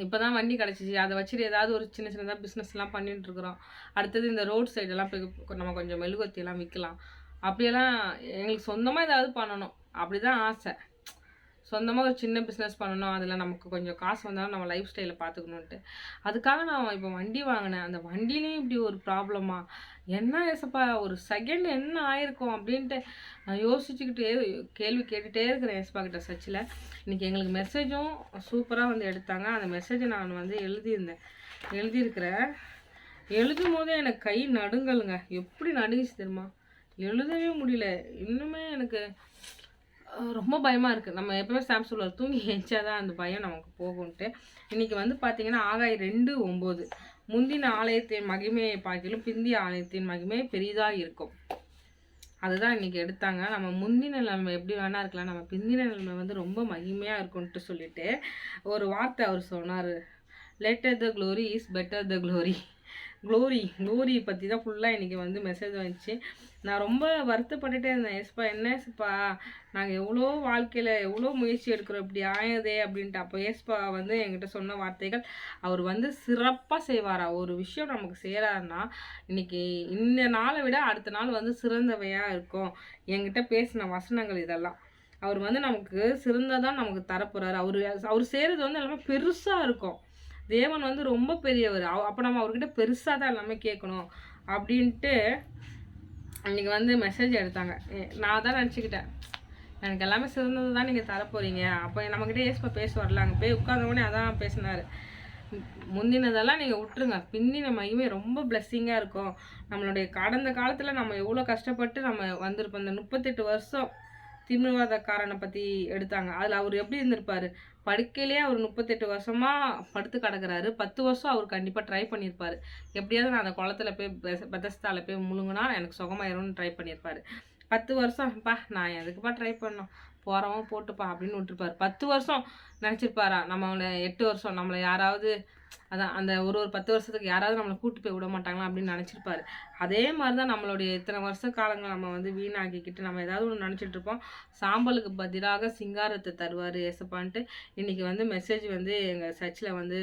இப்போ தான் வண்டி கிடச்சிச்சு. அதை வச்சுட்டு ஏதாவது ஒரு சின்ன சின்னதாக பிஸ்னஸ்லாம் பண்ணிட்டு இருக்கிறோம். அடுத்தது இந்த ரோட் சைடெல்லாம் போய் நம்ம கொஞ்சம் மெழுகுவத்தியெல்லாம் விற்கலாம் அப்படியெல்லாம் எங்களுக்கு சொந்தமாக ஏதாவது பண்ணணும். அப்படி தான் ஆசை. சொந்தமாக ஒரு சின்ன பிஸ்னஸ் பண்ணணும். அதில் நமக்கு கொஞ்சம் காசு வந்தாலும் நம்ம லைஃப் ஸ்டைலை பார்த்துக்கணுன்ட்டு அதுக்காக நான் இப்போ வண்டி வாங்கினேன். அந்த வண்டிலையும் இப்படி ஒரு ப்ராப்ளமா என்ன ஏசப்பா ஒரு செகண்ட் என்ன ஆயிருக்கும் அப்படின்ட்டு நான் யோசிச்சுக்கிட்டே கேள்வி கேட்டுகிட்டே இருக்கிறேன் ஏசப்பா கிட்ட சர்ச்சில். இன்றைக்கி எங்களுக்கு மெசேஜும் சூப்பராக வந்து எடுத்தாங்க. அந்த மெசேஜை நான் வந்து எழுதியிருந்தேன். எழுதியிருக்கிறேன் எழுதும் போதே எனக்கு கை நடுங்கலுங்க. எப்படி நடுங்கிச்சு தெரியுமா? எழுதவே முடியல. இன்னுமே எனக்கு ரொம்ப பயமாக இருக்குது நம்ம எப்போவுமே சாம் சொல்லுவார் தூங்கி தான் அந்த பயம் நமக்கு போகும்ட்டு இன்றைக்கி வந்து பார்த்திங்கன்னா ஆகாய் ரெண்டு ஒம்பது. முந்தின ஆலயத்தின் மகிமையை பார்க்கலும் பிந்திய ஆலயத்தின் மகிமை பெரிதாக இருக்கும். அதுதான் இன்றைக்கி எடுத்தாங்க. நம்ம முந்தின நிலைமை எப்படி வேணா இருக்கலாம். நம்ம பிந்தின நிலைமை வந்து ரொம்ப மகிமையாக இருக்கும்ட்டு சொல்லிட்டு ஒரு வார்த்தை அவர் சொன்னார். Latter the glory is better the glory glory glory பற்றி தான் ஃபுல்லாக இன்றைக்கி வந்து மெசேஜ் வந்துச்சு. நான் ரொம்ப வருத்தப்பட்டுட்டே இருந்தேன். எஸ்பா என்ன எஸ்பா நாங்கள் எவ்வளோ வாழ்க்கையில் எவ்வளோ முயற்சி எடுக்கிறோம். இப்படி ஆயதே அப்படின்ட்டு. அப்போ எஸ்பா வந்து என்கிட்ட சொன்ன வார்த்தைகள் அவர் வந்து சிறப்பாக செய்வாரா? ஒரு விஷயம் நமக்கு செய்கிறாருன்னா இன்றைக்கி இந்த நாளை விட அடுத்த நாள் வந்து சிறந்தவையாக இருக்கும். என்கிட்ட பேசின வசனங்கள் இதெல்லாம். அவர் வந்து நமக்கு சிறந்ததான் நமக்கு தரப்போகிறாரு அவர் அவர் செய்கிறது வந்து எல்லாமே பெருசாக இருக்கும். தேவன் வந்து ரொம்ப பெரியவர். அப்போ நம்ம அவர்கிட்ட பெருசாக தான் எல்லாமே கேட்கணும் அப்படின்ட்டு அன்றைக்கி வந்து மெசேஜ் எடுத்தாங்க. நான் தான் நினச்சிக்கிட்டேன். எனக்கு எல்லாமே சிறந்தது தான் நீங்கள் தரப்போகிறீங்க அப்போ நம்மக்கிட்ட ஏசுப்பா பேச வரல. அங்கே போய் உட்காந்தவொடனே அதான் பேசினார். முந்தினதெல்லாம் நீங்கள் விட்டுருங்க. பின்னின மகிமை ரொம்ப பிளெஸ்ஸிங்காக இருக்கும். நம்மளுடைய கடந்த காலத்தில் நம்ம எவ்வளோ கஷ்டப்பட்டு நம்ம வந்திருப்போம். இந்த முப்பத்தெட்டு வருஷம் திமிர்வாதக்காரனை பற்றி எடுத்தாங்க. அதில் அவர் எப்படி இருந்திருப்பார்? படுக்கையிலே அவர் முப்பத்தெட்டு வருஷமாக படுத்து கிடக்குறாரு. பத்து வருஷம் அவர் கண்டிப்பாக ட்ரை பண்ணியிருப்பார். எப்படியாவது நான் அந்த குளத்துல போய் பெதஸ்தாவில் போய் முழுங்கினா எனக்கு சுகமாயிரும்னு ட்ரை பண்ணியிருப்பார். பத்து வருஷம்ப்பா நான் எதுக்குப்பா ட்ரை பண்ணோம்? போகிறவன் போட்டுப்பா அப்படின்னு விட்டுருப்பார். பத்து வருஷம் நினச்சிருப்பாரா? நம்ம எட்டு வருஷம் நம்மளை யாராவது அதான் அந்த ஒரு ஒரு பத்து வருஷத்துக்கு யாராவது நம்மளை கூட்டு போய் விட மாட்டாங்களா அப்படின்னு நினச்சிருப்பாரு. அதே மாதிரி தான் நம்மளுடைய இத்தனை வருஷ காலங்கள் நம்ம வந்து வீணாக்கிக்கிட்டு நம்ம ஏதாவது ஒன்று நினச்சிட்டு இருப்போம். சாம்பலுக்கு பதிலாக சிங்காரத்தை தருவார் ஏசப்பான்ட்டு. இன்றைக்கி வந்து மெசேஜ் வந்து எங்கள் சர்ச்சில் வந்து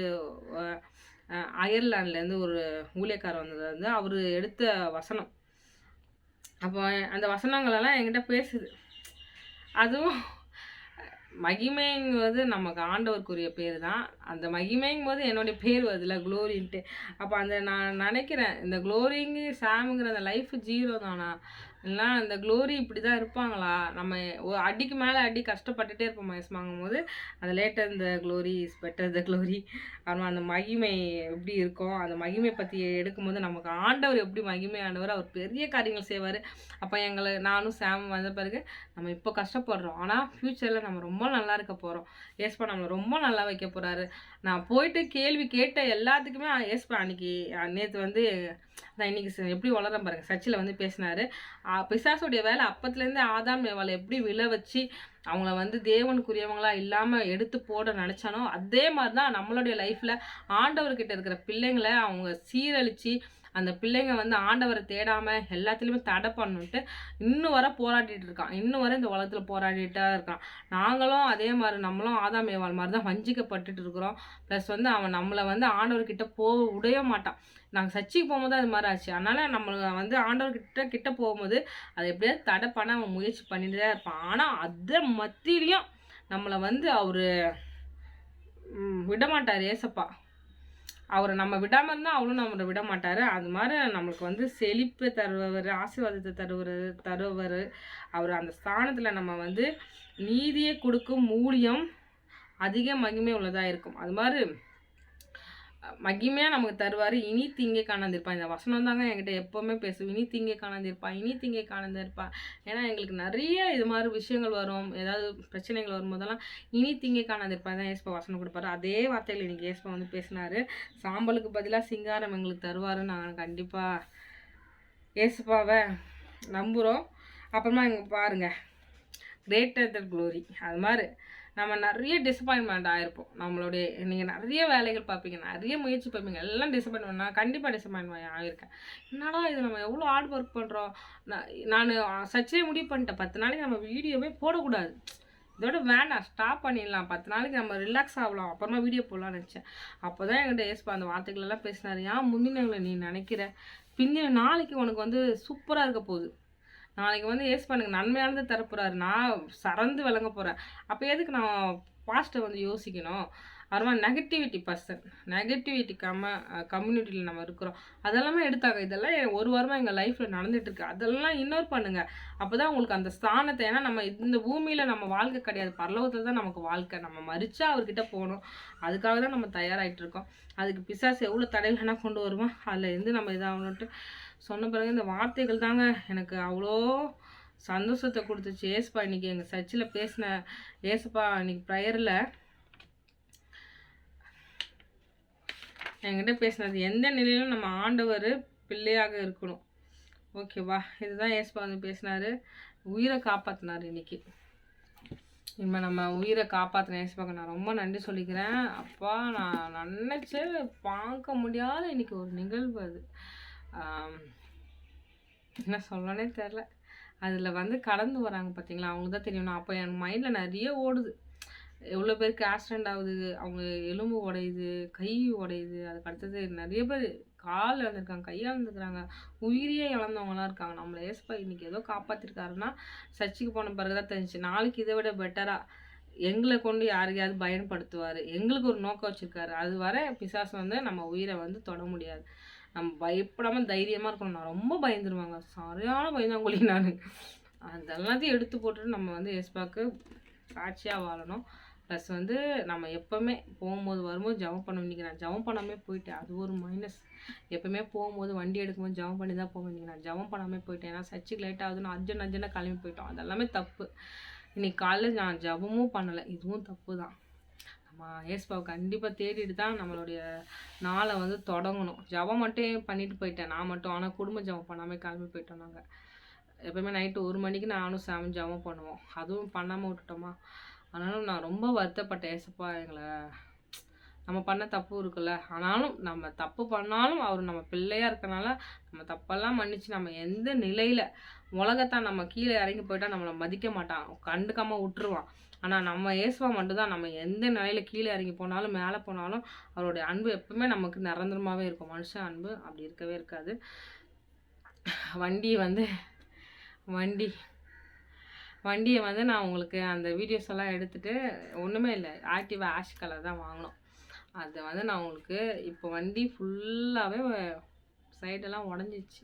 அயர்லாண்ட்லேருந்து ஒரு ஊழியக்காரர் வந்தது. வந்து அவர் எடுத்த வசனம். அப்போ அந்த வசனங்களெல்லாம் என்கிட்ட பேசுது. அதுவும் மகிமைங்கிறது நமக்கு ஆண்டவருக்குரிய பேர் தான் அந்த மகிமைங்கும் போது என்னுடைய பேர் வருதுல குளோரின்ட்டு அப்போ அந்த நான் நினைக்கிறேன் இந்த குளோரிங்கு சாமுங்கிற அந்த லைஃப் ஜீரோ தானா இல்லைனா அந்த க்ளோரி இப்படி தான் இருப்பாங்களா? நம்ம அடிக்கு மேலே அடி கஷ்டப்பட்டுட்டே இருப்போம் மயஸ் வாங்கும்போது அது லேட்டர் இந்த glory is better the glory அப்புறம் அந்த மகிமை எப்படி இருக்கும் அந்த மகிமை பற்றி எடுக்கும்போது நமக்கு ஆண்டவர் எப்படி மகிமை ஆண்டவர் அவர் பெரிய காரியங்கள் செய்வார். அப்போ எங்களை நானும் சாம் வந்த பிறகு நம்ம இப்போ கஷ்டப்படுறோம். ஆனால் ஃப்யூச்சரில் நம்ம ரொம்ப நல்லா இருக்க போகிறோம் ஏஸ்பா நம்ம ரொம்ப நல்லா வைக்க போகிறாரு நான் போயிட்டு கேள்வி கேட்ட எல்லாத்துக்குமே ஏஸ்பா அன்னைக்கு நேற்று வந்து நான் இன்னைக்கு எப்படி வளரம் பாருங்கள் சர்ச்சில் வந்து பேசினார். பிசாசுடைய வேலை அப்பத்துலேருந்து ஆதாம் வேலை எப்படி விழ வச்சு அவங்கள வந்து தேவனுக்குரியவங்களா இல்லாமல் எடுத்து போட நினச்சானோ அதே மாதிரி தான் நம்மளுடைய லைஃப்பில் ஆண்டவர்கிட்ட இருக்கிற பிள்ளைங்களை அவங்க சீரழித்து அந்த பிள்ளைங்க வந்து ஆண்டவரை தேடாமல் எல்லாத்துலேயுமே தடை பண்ணுன்ட்டு இன்னும் வர போராடிட்டு இருக்கான். இன்னும் வர இந்த உலகத்தில் தான் இருக்கான். நாங்களும் அதே மாதிரி நம்மளும் ஆதாமேவாள் மாதிரி தான் வஞ்சிக்கப்பட்டுட்டு இருக்கிறோம். ப்ளஸ் வந்து அவன் நம்மளை வந்து ஆண்டவர்கிட்ட போக விடவே மாட்டான். நாங்கள் சர்ச்சைக்கு போகும்போது அது மாதிரி ஆச்சு. அதனால் நம்ம வந்து ஆண்டவர்கிட்ட கிட்ட போகும்போது அதை எப்படியாவது தடை பண்ண அவன் முயற்சி பண்ணிட்டு தான் இருப்பான். ஆனால் அதை மத்தியிலையும் நம்மளை வந்து அவர் விட மாட்டார் ஏசப்பா. அவரை நம்ம விடாமல் இருந்தால் அவளும் நம்மளை விட மாட்டார் அது மாதிரி நம்மளுக்கு வந்து செழிப்பு தருபவர் ஆசீர்வாதத்தை தருவர் தருபவர். அவர் அந்த ஸ்தானத்தில் நம்ம வந்து நீதியை கொடுக்கும் மூலியம் அதிக மகிமை உள்ளதாக இருக்கும். அது மாதிரி மகிமையாக நமக்கு தருவார் இனி திங்கே காணாந்திருப்பான் இந்த வசனம் தாங்க என்கிட்ட எப்போவுமே பேசும் இனி திங்கே காணாந்திருப்பான் இனி திங்கே காணாந்திருப்பான் ஏன்னா எங்களுக்கு நிறைய இது மாதிரி விஷயங்கள் வரும். ஏதாவது பிரச்சனைகள் வரும்போதெல்லாம் இனி திங்கே காணாந்திருப்பா தான் ஏஸ்பா வசனம் கொடுப்பாரு. அதே வார்த்தைகள் இன்றைக்கி ஏஸ்பா வந்து பேசினார். சாம்பலுக்கு பதிலாக சிங்காரம் எங்களுக்கு தருவார் நாங்கள் கண்டிப்பாக ஏசுப்பாவை நம்புகிறோம் அப்புறமா இங்கே பாருங்கள் கிரேட்டர் த க்ளோரி அது மாதிரி. நம்ம நிறைய டிசப்பாயின்மெண்ட் ஆகிருப்போம் நம்மளுடைய நீங்கள் நிறைய வேலைகள் பார்ப்பீங்க நிறைய முயற்சி பார்ப்பீங்க எல்லாம் டிசப்பாயின்மெண்ட் நான் கண்டிப்பாக டிசப்பாயின்மெண்ட் ஆகியிருக்கேன் என்னடா இது நம்ம எவ்வளோ ஹார்ட் ஒர்க் பண்ணுறோம் நான் சச்சே முடிவு பண்ணிட்டேன். பத்து நாளைக்கு நம்ம வீடியோவே போடக்கூடாது. இதோட வேண்டாம் ஸ்டாப் பண்ணிடலாம். பத்து நாளைக்கு நம்ம ரிலாக்ஸ் ஆகலாம். அப்புறமா வீடியோ போடலாம்னு நினச்சேன். அப்போ தான் என்கிட்ட ஏஸ்பா அந்த வார்த்தைகளெல்லாம் பேசினார். ஏன் முந்தினவங்களை நீ நினைக்கிற? பின்ன நாளைக்கு உனக்கு வந்து சூப்பராக இருக்க போகுது. நாளைக்கு வந்து ஏஸ் பண்ணுங்க நன்மையானது தரப்போகிறாரு நான் சறந்து விளங்க போகிறேன் அப்போ எதுக்கு நான் பாஸ்ட்டை வந்து யோசிக்கணும்? அப்புறமா நெகட்டிவிட்டி பர்சன் நெகட்டிவிட்டி கம்ம கம்யூனிட்டியில் நம்ம இருக்கிறோம். அதெல்லாமே எடுத்தாங்க. இதெல்லாம் ஒரு வாரமாக எங்கள் லைஃப்பில் நடந்துகிட்ருக்கு அதெல்லாம் இன்னொரு பண்ணுங்கள் அப்போ தான் உங்களுக்கு அந்த ஸ்தானத்தை ஏன்னா நம்ம இந்த பூமியில் நம்ம வாழ்க்கை கிடையாது. பரலோகத்தில் தான் நமக்கு வாழ்க்கை. நம்ம மறிச்சா அவர்கிட்ட போகணும். அதுக்காக தான் நம்ம தயாராகிட்டு இருக்கோம். அதுக்கு பிசாசு எவ்வளோ தடையிலனா கொண்டு வருவோம் அதில் இருந்து நம்ம இதாகணுன்ட்டு சொன்ன பிறகு இந்த வார்த்தைகள் தாங்க எனக்கு அவ்வளோ சந்தோஷத்தை கொடுத்துச்சு. ஏசுப்பா இன்னைக்கு எங்கள் சர்ச்சில் பேசின ஏசுப்பா இன்னைக்கு ப்ரேயரில் என்கிட்ட பேசினது எந்த நிலையிலும் நம்ம ஆண்டவர் பிள்ளையாக இருக்கணும். ஓகேவா இதுதான் ஏசுப்பா வந்து பேசினார். உயிரை காப்பாற்றினார் இன்னைக்கு. இனிமேல் நம்ம உயிரை காப்பாற்றின ஏசுப்பாக்க நான் ரொம்ப நன்றி சொல்லிக்கிறேன். அப்பா நான் நினச்சே பார்க்க முடியாத இன்னைக்கு ஒரு நிகழ்வு அது. என்ன சொல்லனே தெரில அதில் வந்து கடந்து வராங்க பார்த்தீங்களா அவங்களுக்கு தான் தெரியும் நான் அப்போ என் மைண்டில் நிறைய ஓடுது. எவ்வளோ பேருக்கு ஆக்சிடெண்ட் ஆகுது அவங்க எலும்பு உடையுது கை உடையுது அதுக்கு அடுத்தது நிறைய பேர் கால் இழந்திருக்காங்க கையால் இழந்துருக்குறாங்க. உயிரியே இழந்தவங்களாம் இருக்காங்க. நம்மளை ஏசப்பா இன்றைக்கி ஏதோ காப்பாற்றிருக்காருன்னா சர்ச்சுக்கு போன பிறகு தான் தெரிஞ்சு நாளைக்கு இதை விட பெட்டராக எங்களை கொண்டு யாரையாவது பயன்படுத்துவார். எங்களுக்கு ஒரு நோக்கம் வச்சுருக்காரு. அது வர பிசாசு வந்து நம்ம உயிரை வந்து தொட முடியாது. நம்ம பயப்படாமல் தைரியமாக இருக்கணும். நான் ரொம்ப பயந்துருவாங்க. சரியான பயந்தாங்கொழி நான். அதெல்லாத்தையும் எடுத்து போட்டுட்டு நம்ம வந்து எஸ்பாக்கு சாட்சியாக வாழணும். ப்ளஸ் வந்து நம்ம எப்போவுமே போகும்போது வரும்போது ஜவம் பண்ண இன்றைக்கி நான் ஜவம் பண்ணாமே போயிட்டேன். அது ஒரு மைனஸ் எப்போவுமே போகும்போது வண்டி எடுக்கும்போது ஜவம் பண்ணி தான் போவேன் இன்றைக்கி நான் ஜவம் பண்ணாமல் போயிட்டேன். ஏன்னா சர்ச்சுக்கு லேட் ஆகுதுன்னு அர்ஜென்ட் அர்ஜென்ட்டாக கிளம்பி போயிட்டோம். அதெல்லாமே தப்பு. இன்றைக்கி காலையில் நான் ஜபமும் பண்ணலை. இதுவும் தப்பு தான். ஆமாம் ஏசுபாவை கண்டிப்பாக தேடிட்டு தான் நம்மளுடைய நாளை வந்து தொடங்கணும். ஜபம் மட்டும் பண்ணிட்டு போயிட்டேன். நான் மட்டும். ஆனால் குடும்ப ஜபம் பண்ணாமல் கிளம்பி போயிட்டோம் நாங்கள் எப்போயுமே நைட்டு ஒரு மணிக்கு நானும் சாமி ஜபம் பண்ணுவோம். அதுவும் பண்ணாமல் விட்டுட்டோமா? ஆனாலும் நான் ரொம்ப வருத்தப்பட்டேன். ஏசப்பா எங்களை நம்ம பண்ண தப்பு இருக்குல்ல? ஆனாலும் நம்ம தப்பு பண்ணாலும் அவர் நம்ம பிள்ளையாக இருக்கனால நம்ம தப்பெல்லாம் மன்னிச்சு நம்ம எந்த நிலையில் உலகத்தான் நம்ம கீழே இறங்கி போயிட்டால் நம்மளை மதிக்க மாட்டான். கண்டுக்காமல் விட்டுருவான். ஆனால் நம்ம ஏசுவா மட்டும்தான். நம்ம எந்த நிலையில் கீழே இறங்கி போனாலும் மேலே போனாலும் அவருடைய அன்பு எப்பவுமே நமக்கு நிரந்தரமாகவே இருக்கும். மனுஷன் அன்பு அப்படி இருக்கவே இருக்காது. வண்டி வந்து வண்டி வண்டியை வந்து நான் உங்களுக்கு அந்த வீடியோஸ் எல்லாம் எடுத்துகிட்டு ஒன்றுமே இல்லை. ஆக்டிவா ஆஷ் கலர் தான் வாங்கினோம். அதை வந்து நான் உங்களுக்கு இப்போ வண்டி ஃபுல்லாகவே சைடெல்லாம் உடஞ்சிச்சு.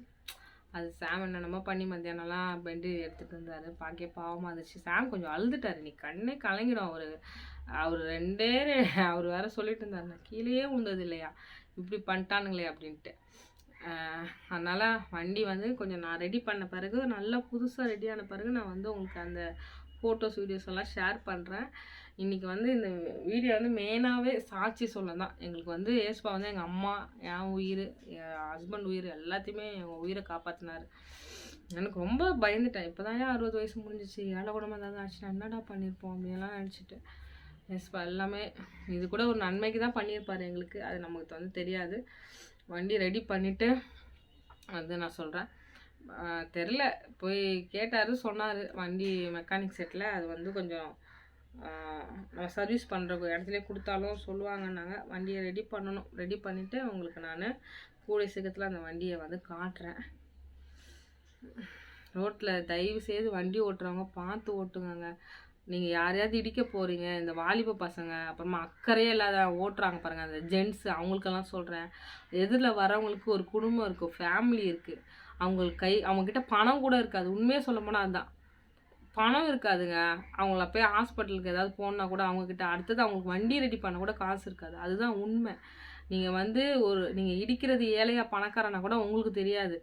அது சாம் என்னென்னமோ பண்ணி மத்தியானம்லாம் பெண்டு எடுத்துகிட்டு இருந்தார். பார்க்க பாவமாக இருந்துச்சு. சாம் கொஞ்சம் அழுதுட்டார். நீ கண்ணே கலங்கிடும். அவர் அவர் ரெண்டே அவர் வேற சொல்லிட்டு இருந்தார். நான் கீழேயே உண்டது இல்லையா? இப்படி பண்ணிட்டானுங்களே அப்படின்ட்டு. அதனால் வண்டி வந்து கொஞ்சம் நான் ரெடி பண்ண பிறகு நல்லா புதுசாக ரெடியான பிறகு நான் வந்து உங்களுக்கு அந்த ஃபோட்டோஸ் வீடியோஸ் எல்லாம் ஷேர் பண்ணுறேன் இன்றைக்கி வந்து இந்த வீடியோ வந்து மெயினாகவே சாட்சி சொல்ல தான் எங்களுக்கு வந்து ஏசுபா வந்து எங்கள் அம்மா என் உயிர் என் ஹஸ்பண்ட் உயிர் எல்லாத்தையுமே எங்கள் உயிரை காப்பாற்றினார் எனக்கு ரொம்ப பயந்துட்டேன். இப்போ தான் ஏன் அறுபது வயசு முடிஞ்சிச்சு? ஏழை குடமாக ஏதாவது ஆச்சுன்னா என்னடா பண்ணியிருப்போம் அப்படின்லாம் நினச்சிட்டு. ஏசுபா எல்லாமே இது கூட ஒரு நன்மைக்கு தான் பண்ணியிருப்பார் எங்களுக்கு. அது நமக்கு வந்து தெரியாது. வண்டி ரெடி பண்ணிவிட்டு வந்து நான் சொல்கிறேன் தெரில போய் கேட்டார் சொன்னார். வண்டி மெக்கானிக் செட்டில் அது வந்து கொஞ்சம் நான் சர்வீஸ் பண்ணுற இடத்துல கொடுத்தாலும் சொல்லுவாங்கன்னாங்க. வண்டியை ரெடி பண்ணணும். ரெடி பண்ணிவிட்டு உங்களுக்கு நான் கூடிய சீக்கிரத்தில் அந்த வண்டியை வந்து காட்டுறேன். ரோட்டில் தயவு செய்து வண்டி ஓட்டுறவங்க பார்த்து ஓட்டுங்க நீங்கள் யாரையாவது இடிக்க போகிறீங்க இந்த வாலிப பசங்க அப்புறமா அக்கறையே இல்லாத ஓட்டுறாங்க பாருங்கள் அந்த ஜென்ட்ஸு அவங்களுக்கெல்லாம் சொல்கிறேன் எதிரில் வரவங்களுக்கு ஒரு குடும்பம் இருக்குது ஃபேமிலி இருக்குது அவங்களுக்கு கை அவங்கக்கிட்ட பணம் கூட இருக்காது. உண்மையாக சொல்ல போனால் அதுதான் பணம் இருக்காதுங்க. அவங்கள போய் ஹாஸ்பிட்டலுக்கு ஏதாவது போனால் கூட அவங்கக்கிட்ட அடுத்தது அவங்களுக்கு வண்டி ரெடி பண்ண கூட காசு இருக்காது. அதுதான் உண்மை. நீங்கள் வந்து ஒரு நீங்கள் இடிக்கிறது ஏழையா பணக்காரனா கூட உங்களுக்கு தெரியாது.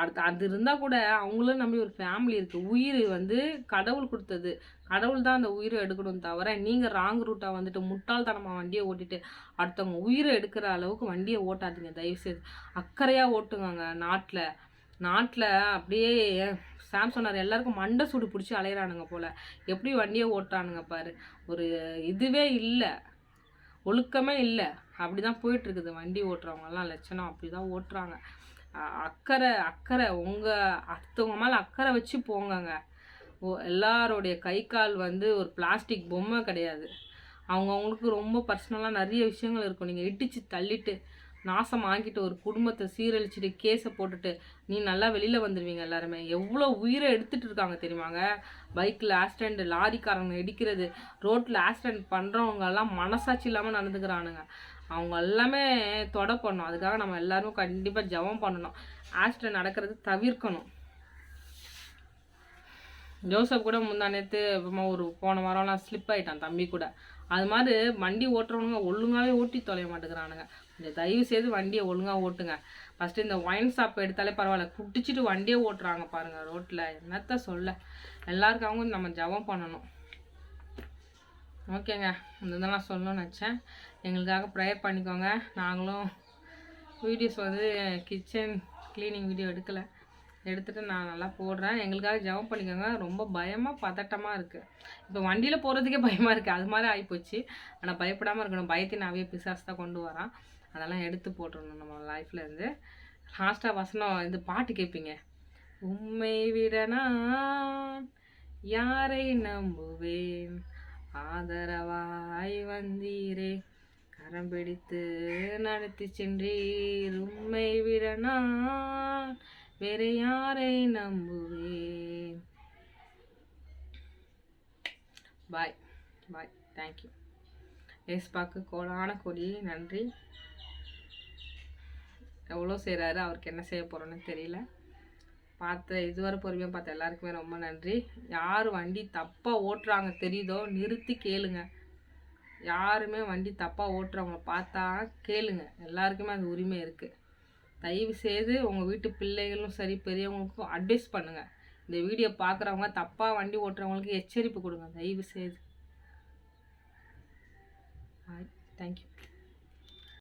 அடுத்து அது இருந்தால் கூட அவங்களும் நம்பி ஒரு ஃபேமிலி இருக்குது உயிர் வந்து கடவுள் கொடுத்தது. கடவுள் தான் அந்த உயிரை எடுக்கணும் தவிர நீங்கள் ராங் ரூட்டாக வந்துட்டு முட்டாள்தனமாக வண்டியை ஓட்டிட்டு அடுத்தவங்க உயிரை எடுக்கிற அளவுக்கு வண்டியை ஓட்டாதீங்க. தயவுசெய்து. அக்கறையாக ஓட்டுங்க நாட்டில். நாட்டில் அப்படியே சாம் சொன்னார் எல்லாருக்கும் மண்டை சூடு பிடிச்சி அலையிறானுங்க போல். எப்படி வண்டியை ஓட்டுறானுங்க பாரு. ஒரு இதுவே இல்லை. ஒழுக்கமே இல்லை. அப்படி தான் போயிட்டுருக்குது. வண்டி ஓட்டுறவங்கலாம் லட்சணம். அப்படி தான் ஓட்டுறாங்க அக்கறை அக்கறை. உங்கள் அடுத்தவங்க மேலே அக்கறை வச்சு போங்கங்க. ஓ எல்லாருடைய கை கால் வந்து ஒரு பிளாஸ்டிக் பொம்மை கிடையாது. அவங்கவுங்களுக்கு ரொம்ப பர்சனலாக நிறைய விஷயங்கள் இருக்கும். நீங்கள் இடித்து தள்ளிட்டு நாசம் ஆக்கிட்டு ஒரு குடும்பத்தை சீரழிச்சிட்டு கேஸை போட்டுட்டு நீ நல்லா வெளியில் வந்துடுவீங்க எல்லாருமே. எவ்வளோ உயிரை எடுத்துட்டு இருக்காங்க தெரியுமாங்க? பைக்கில் ஆக்சிடெண்ட் லாரிக்காரங்க இடிக்கிறது ரோட்டில் ஆக்சிடெண்ட் பண்ணுறவங்க எல்லாம் மனசாட்சி இல்லாமல் நடந்துக்கிறானுங்க. அவங்க எல்லாமே தொட பண்ணணும். அதுக்காக நம்ம எல்லாரும் கண்டிப்பாக ஜெபம் பண்ணணும். ஆக்சிடெண்ட் நடக்கிறது தவிர்க்கணும். ஜோசப் கூட முந்தா நேற்று ஒரு போன வாரம்லாம் ஸ்லிப் ஆகிட்டான் தம்பி கூட. அது மாதிரி வண்டி ஓட்டுறவனுங்க ஒழுங்காகவே ஓட்டி தொலைய மாட்டேங்கிறானுங்க. இந்த தயவு செய்து வண்டியை ஒழுங்காக ஓட்டுங்க. ஃபஸ்ட்டு இந்த ஒயின் ஷாப் எடுத்தாலே பரவாயில்ல. குடிச்சிட்டு வண்டியே ஓட்டுறாங்க பாருங்கள் ரோட்டில் என்னத்த சொல்ல? எல்லாருக்காகவும் நம்ம ஜெபம் பண்ணணும். ஓகேங்க. இந்த நான் சொல்லணும்னு நினச்சேன். எங்களுக்காக ப்ரேயர் பண்ணிக்கோங்க. நாங்களும் வீடியோஸ் வந்து கிச்சன் க்ளீனிங் வீடியோ எடுக்கலை. எடுத்துகிட்டு நான் நல்லா போடுறேன். எங்களுக்காக ஜெபம் பண்ணிக்கோங்க. ரொம்ப பயமாக பதட்டமாக இருக்குது இப்போ வண்டியில் போகிறதுக்கே பயமாக இருக்குது அது மாதிரி ஆகிப்போச்சு ஆனால் பயப்படாமல் இருக்கணும். பயத்தின் அவைய பிசாஸ் தான் கொண்டு வரான். அதெல்லாம் எடுத்து போட்டுடணும் நம்ம லைஃப்ல இருந்து. லாஸ்ட்டாக வசனம் இது பாட்டு கேட்பீங்க. உண்மை விட நான் யாரை நம்புவேன்? ஆதரவாய் வந்தீரே. கரம் பிடித்து நடத்தி சென்றீர். உண்மை விட நான் வேற யாரை நம்புவேன்? பாய் பாய் தேங்க்யூ ஏஸ்பாக்கு கோலான கொடி நன்றி. எவ்வளோ செய்கிறாரு அவருக்கு என்ன செய்ய போகிறோன்னு தெரியல. பார்த்த இதுவரை பொறுமையாக பார்த்த எல்லாருக்குமே ரொம்ப நன்றி. யார் வண்டி தப்பாக ஓட்டுறாங்க தெரியுதோ நிறுத்தி கேளுங்க. யாருமே வண்டி தப்பாக ஓட்டுறவங்கள பார்த்தா கேளுங்க. எல்லாருக்குமே அந்த உரிமை இருக்குது தயவு செய்து உங்கள் வீட்டு பிள்ளைகளும் சரி பெரியவங்களுக்கும் அட்வைஸ் பண்ணுங்கள் இந்த வீடியோ பார்க்குறவங்க தப்பாக வண்டி ஓட்டுறவங்களுக்கு எச்சரிப்பு கொடுங்க. தயவு செய்து தேங்க்யூ